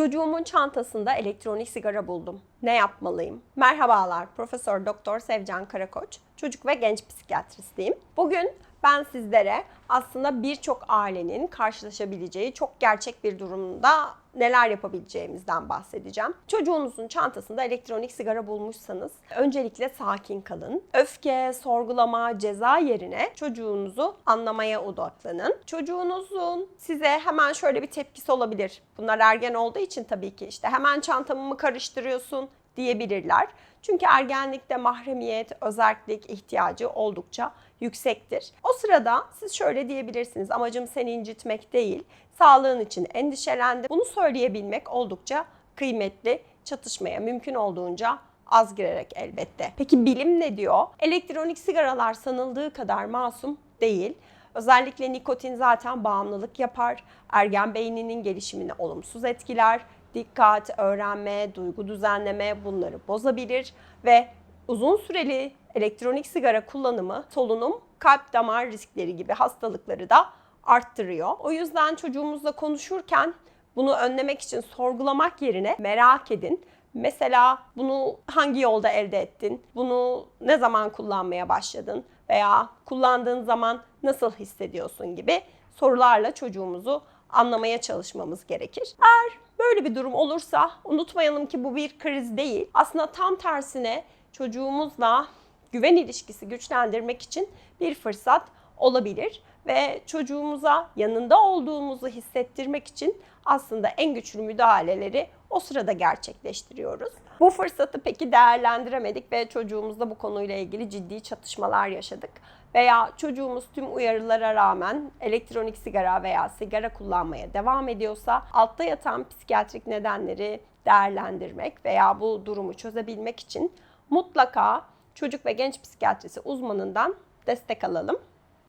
Çocuğumun çantasında elektronik sigara buldum. Ne yapmalıyım? Merhabalar, Profesör Doktor Sevcan Karakoç. Çocuk ve genç psikiyatristiyim. Bugün ben sizlere aslında birçok ailenin karşılaşabileceği çok gerçek bir durumda neler yapabileceğimizden bahsedeceğim. Çocuğunuzun çantasında elektronik sigara bulmuşsanız öncelikle sakin kalın. Öfke, sorgulama, ceza yerine çocuğunuzu anlamaya odaklanın. Çocuğunuzun size hemen şöyle bir tepkisi olabilir. Bunlar ergen olduğu için tabii ki işte hemen çantamı mı karıştırıyorsun diyebilirler. Çünkü ergenlikte mahremiyet, özellik ihtiyacı oldukça yüksektir. O sırada siz şöyle diyebilirsiniz. Amacım seni incitmek değil. Sağlığın için endişelendim. Bunu söyleyebilmek oldukça kıymetli. Çatışmaya mümkün olduğunca az girerek elbette. Peki bilim ne diyor? Elektronik sigaralar sanıldığı kadar masum değil. Özellikle nikotin zaten bağımlılık yapar. Ergen beyninin gelişimini olumsuz etkiler. Dikkat, öğrenme, duygu düzenleme bunları bozabilir ve uzun süreli elektronik sigara kullanımı solunum, kalp damar riskleri gibi hastalıkları da arttırıyor. O yüzden çocuğumuzla konuşurken bunu önlemek için sorgulamak yerine merak edin. Mesela bunu hangi yolda elde ettin? Bunu ne zaman kullanmaya başladın? Veya kullandığın zaman nasıl hissediyorsun gibi sorularla çocuğumuzu anlamaya çalışmamız gerekir. Eğer böyle bir durum olursa unutmayalım ki bu bir kriz değil. Aslında tam tersine çocuğumuzla güven ilişkisi güçlendirmek için bir fırsat olabilir ve çocuğumuza yanında olduğumuzu hissettirmek için aslında en güçlü müdahaleleri o sırada gerçekleştiriyoruz. Bu fırsatı peki değerlendiremedik ve çocuğumuzla bu konuyla ilgili ciddi çatışmalar yaşadık. Veya çocuğumuz tüm uyarılara rağmen elektronik sigara veya sigara kullanmaya devam ediyorsa altta yatan psikiyatrik nedenleri değerlendirmek veya bu durumu çözebilmek için mutlaka çocuk ve genç psikiyatrisi uzmanından destek alalım.